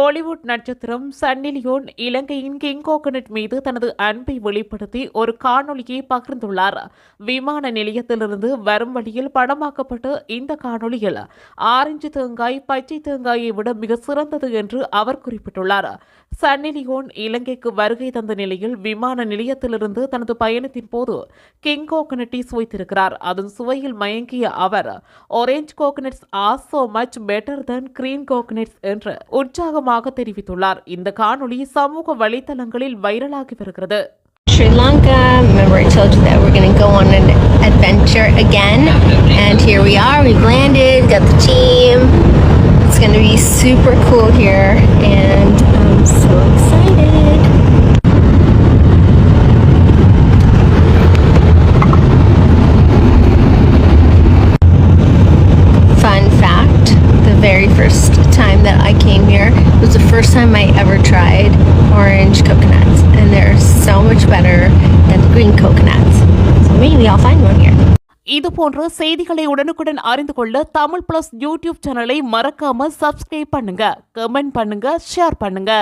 பாலிவுட் நட்சத்திரம் Sunny Leone இலங்கையின் king coconut மீது தனது அன்பை வெளிப்படுத்தி ஒரு காணொளியை பகிர்ந்துள்ளார். விமான நிலையத்திலிருந்து வரும் வழியில் படமாக்கப்பட்ட இந்த காணொலியில் ஆரஞ்சு தேங்காய் பச்சை தேங்காயை விட மிக சிறந்தது என்று அவர் குறிப்பிட்டுள்ளார். சன்னி லியோன் இலங்கைக்கு வருகை தந்த நிலையில் விமான நிலையத்திலிருந்து தனது பயணத்தின் போது கிங் கோகனட்டை சுவைத்திருக்கிறார். அதன் சுவையில் மயங்கிய அவர் orange coconuts are so much better than green coconuts என்று உற்சாகமாக தெரிவித்துள்ளார் இந்த காணொளி சமூக வலைத்தளங்களில் வைரலாகி வருகிறது Sri Lanka. Remember, I told you that we're going to go on an adventure again. And here we are. We've landed, got the team. It's going to be super cool here. And very first time that I came here It was the first time I ever tried orange coconuts, and they're so much better than the green coconuts. So maybe I'll find one here. இது போன்ற செய்திகளை உடனுக்குடன் அறிந்து கொள்ள Tamil plus YouTube சேனலை மறக்காம subscribe பண்ணுங்க comment பண்ணுங்க ஷேர் பண்ணுங்க